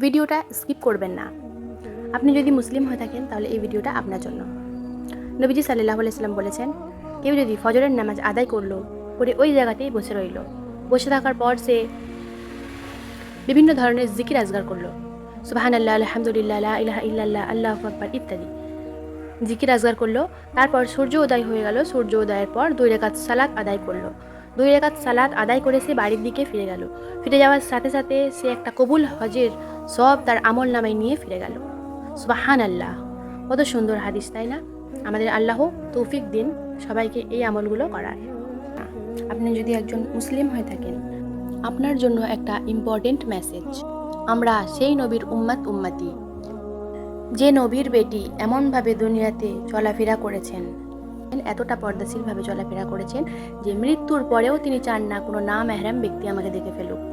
ভিডিওটা স্কিপ করবেন না। আপনি যদি মুসলিম হয়ে থাকেন, তাহলে এই ভিডিওটা আপনার জন্য। নবীজি সাল্লাহ আলাইসাল্লাম বলেছেন, কেউ যদি ফজরের নামাজ আদায় করল, করে ওই জায়গাতেই বসে রইল। বসে থাকার পর সে বিভিন্ন ধরনের জিকির আজগার করল। সুবাহান আল্লাহ আলহামদুলিল্লাহ, লা ইলাহা ইল্লাল্লাহ, আল্লাহ আকবর, ইত্যাদি। জিকির আজগার করল। তারপর সূর্য উদয় হয়ে গেল। সূর্য উদয়ের পর দুই রেখাত সালাত আদায় করল। দুই রেখাত সালাত আদায় করে সে বাড়ির দিকে ফিরে গেল। ফিরে যাওয়ার সাথে সাথে সে একটা কবুল হজের সব তার আমল নামায় নিয়ে ফিরে গেল। সুবাহান আল্লাহ কত সুন্দর হাদিস, তাই না? আমাদের আল্লাহ তৌফিক দিন, সবাইকে এই আমলগুলো করার। আপনি যদি একজন মুসলিম হয়ে থাকেন, আপনার জন্য একটা ইম্পর্টেন্ট মেসেজ আমরা সেই নবীর উম্মাত, উম্মাতি। যে নবীর বেটি এমনভাবে দুনিয়াতে চলাফেরা করেছেন, এতটা পর্দাশীলভাবে চলাফেরা করেছেন যে মৃত্যুর পরেও তিনি চান না কোনো না মেহরাম ব্যক্তি আমাকে দেখে ফেলুক।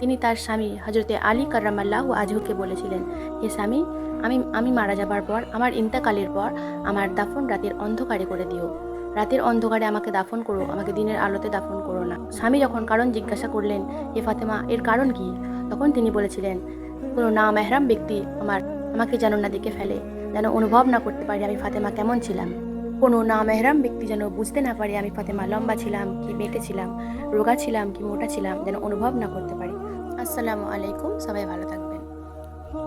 তিনি- তার স্বামী হজরতে আলী কার্রামাল্লাহ আজহুকে বলেছিলেন, হে স্বামী, আমি আমি মারা যাবার পর, আমার ইন্তাকালের পর আমার দাফন রাতের অন্ধকারে করে দিও। রাতের অন্ধকারে আমাকে দাফন করো, আমাকে দিনের আলোতে দাফন করো না। স্বামী যখন কারণ জিজ্ঞাসা করলেন হে ফাতেমা, এর কারণ কি? তখন তিনি বলেছিলেন, কোনো না মেহরাম ব্যক্তি আমার, আমাকে যেন না দেখে ফেলে, যেন অনুভব না করতে পারি আমি ফাতেমা কেমন ছিলাম। কোনো না মেহরাম ব্যক্তি যেন বুঝতে না পারে আমি ফাতেমা লম্বা ছিলাম, কি বেটে ছিলাম, রোগা ছিলাম, কি মোটা ছিলাম, যেন অনুভব না করতে পারি। আসসালামু আলাইকুম, সবাই ভালো থাকবেন।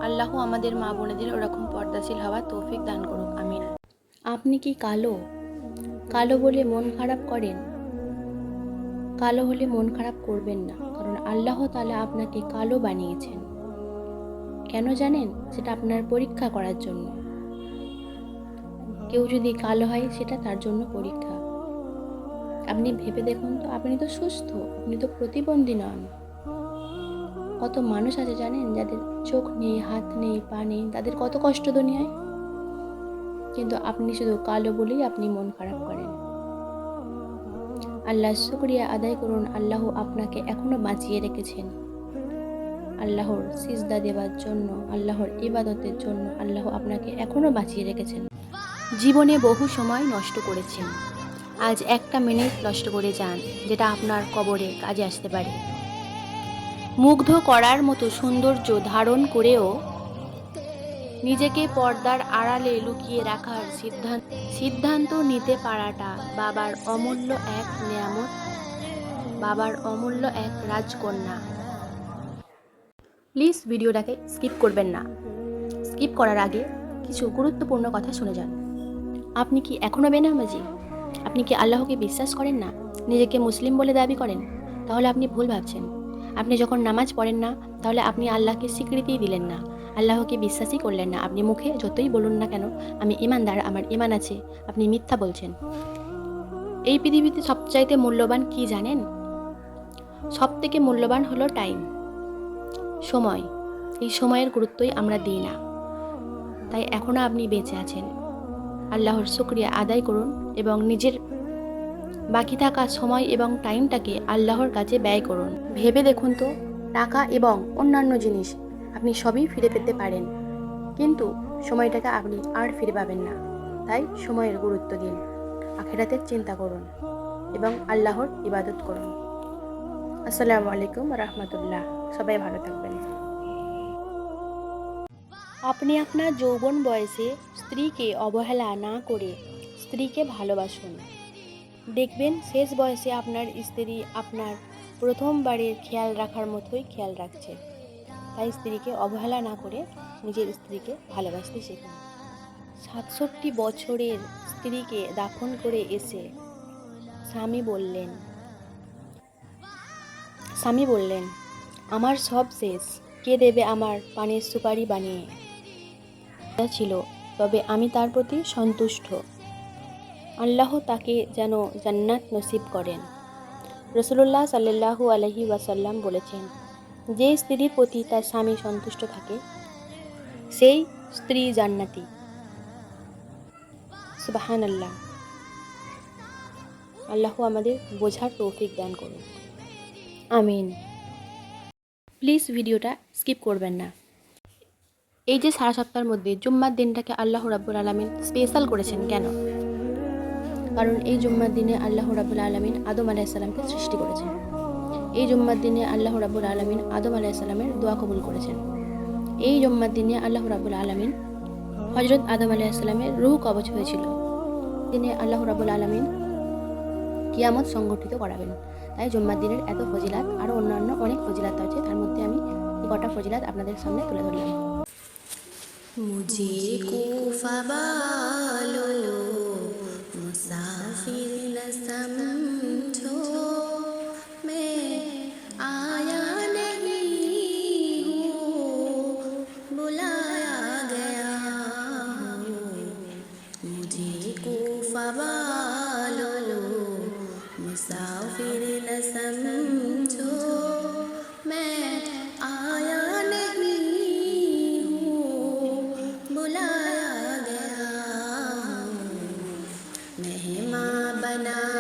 আল্লাহ আমাদের মা বোনেদের ওরকম পর্দাশীল হওয়া তৌফিক দান করুক, আমিন। আপনি কি কালো? কালো বলে মন খারাপ করেন? কালো হলে মন খারাপ করবেন না, কারণ আল্লাহ তাআলা আপনাকে কালো বানিয়েছেন। কেন জানেন? সেটা আপনার পরীক্ষা করার জন্য। কেউ যদি কালো হয়, সেটা তার জন্য পরীক্ষা। আপনি ভেবে দেখুন তো, আপনি তো সুস্থ, আপনি তো প্রতিবন্ধী নন। কত মানুষ আছে জানেন যাদের চোখ নেই, হাত নেই, পা নেই, তাদের কত কষ্ট দুনিয়ায়? কিন্তু আপনি শুধু কালো বলেই আপনি মন খারাপ করেন। আল্লাহ শুক্রিয়া আদায় করুন, আল্লাহ আপনাকে এখনও বাঁচিয়ে রেখেছেন। আল্লাহর সিজদা দেওয়ার জন্য, আল্লাহর ইবাদতের জন্য আল্লাহ আপনাকে এখনও বাঁচিয়ে রেখেছেন। জীবনে বহু সময় নষ্ট করেছেন। আজ একটা মিনিট নষ্ট করে যান, যেটা আপনার কবরে কাজে আসতে পারে। মুগ্ধ করার মতো সৌন্দর্য ধারণ করেও নিজেকে পর্দার আড়ালে লুকিয়ে রাখার সিদ্ধান্ত সিদ্ধান্ত নিতে পারাটা বাবার অমূল্য এক নিয়ামত, বাবার অমূল্য এক রাজকন্যা। প্লিজ ভিডিওটাকে স্কিপ করবেন না। স্কিপ করার আগে কিছু গুরুত্বপূর্ণ কথা শুনে যান। আপনি কি এখনও বেনামাজি? আপনি কি আল্লাহকে বিশ্বাস করেন না? নিজেকে মুসলিম বলে দাবি করেন? তাহলে আপনি ভুল ভাবছেন। আপনি যখন নামাজ পড়েন না, তাহলে আপনি আল্লাহকে স্বীকৃতিই দিলেন না। আল্লাহকে বিশ্বাসই করলেন না। আপনি মুখে যতই বলুন না কেন, আমি ইমানদার, আমার ইমান আছে, আপনি মিথ্যা বলছেন। এই পৃথিবীতে সবচাইতে মূল্যবান কি জানেন? সব থেকে মূল্যবান হলো টাইম। সময়। এই সময়ের গুরুত্বই আমরা দিই না। তাই এখনও আপনি বেঁচে আছেন। আল্লাহর শুক্রিয়া আদায় করুন এবং নিজের বাকি থাকা সময় এবং টাইমটাকে আল্লাহর কাছে ব্যয় করুন। ভেবে দেখুন তো, টাকা এবং অন্যান্য জিনিস আপনি সবই ফিরে পেতে পারেন। কিন্তু সময়টাকে আপনি আর ফিরে পাবেন না। তাই সময়ের গুরুত্ব দিন। আখেরাতের চিন্তা করুন এবং আল্লাহর ইবাদত করুন। আসসালামু আলাইকুম রহমতুল্লাহ। সবাই ভালো থাকবেন। আপনি আপনার যৌবন বয়সে স্ত্রীকে অবহেলা না করে স্ত্রীকে ভালোবাসুন। দেখবেন শেষ বয়সে আপনার স্ত্রী আপনার প্রথমবারের খেয়াল রাখার মতোই খেয়াল রাখছে। তাই স্ত্রীকে অবহেলা না করে নিজের স্ত্রীকে ভালোবাসতে শেখুন। সাতষট্টি বছরের স্ত্রীকে দাফন করে এসে স্বামী বললেন স্বামী বললেন, আমার সব শেষ। কে দেবে আমার পানের সুপারি বানিয়ে? ছিল, তবে আমি তার প্রতি সন্তুষ্ট। আল্লাহ তাকে যেন জান্নাত নসিব করেন। রসুল্লাহ সাল্লাহু আলহি ওয়াসাল্লাম বলেছেন, যে স্ত্রীর প্রতি তার স্বামী সন্তুষ্ট থাকে, সেই স্ত্রী জান্নাতি। সুবাহান আল্লাহ আল্লাহ আমাদের বোঝার তৌফিক দান করুন। আমিন। প্লিজ ভিডিওটা স্কিপ করবেন না। এই যে সারা সপ্তাহের মধ্যে জুম্মার দিনটাকে আল্লাহ রাব্বুল আলমিন স্পেশাল করেছেন কেন? কারণ এই জুম্মার দিনে আল্লাহ রাবুল আলমিন আদম আলাইসাল্লামকে সৃষ্টি করেছেন। এই জুম্মার দিনে আল্লাহ রাবুল আলমিন আদম আলাইসাল্লামের দোয়া কবুল করেছেন। এই জুম্মার দিনে আল্লাহ রাবুল আলমিন হজরত আদম আলাইসাল্লামের রুহ কবচ হয়েছিল। তিনি আল্লাহ রাবুল আলমিন কিয়ামত সংগঠিত করাবেন। তাই জুম্মার দিনের এত ফজিলাত আরও অন্যান্য অনেক ফজিলাত আছে, তার মধ্যে আমি কটা ফজিলাত আপনাদের সামনে তুলে ধরলাম। মুজি কুফাবা मुसाफिर न समझो मैं आया नहीं हूँ बुलाया गया मेहमां बना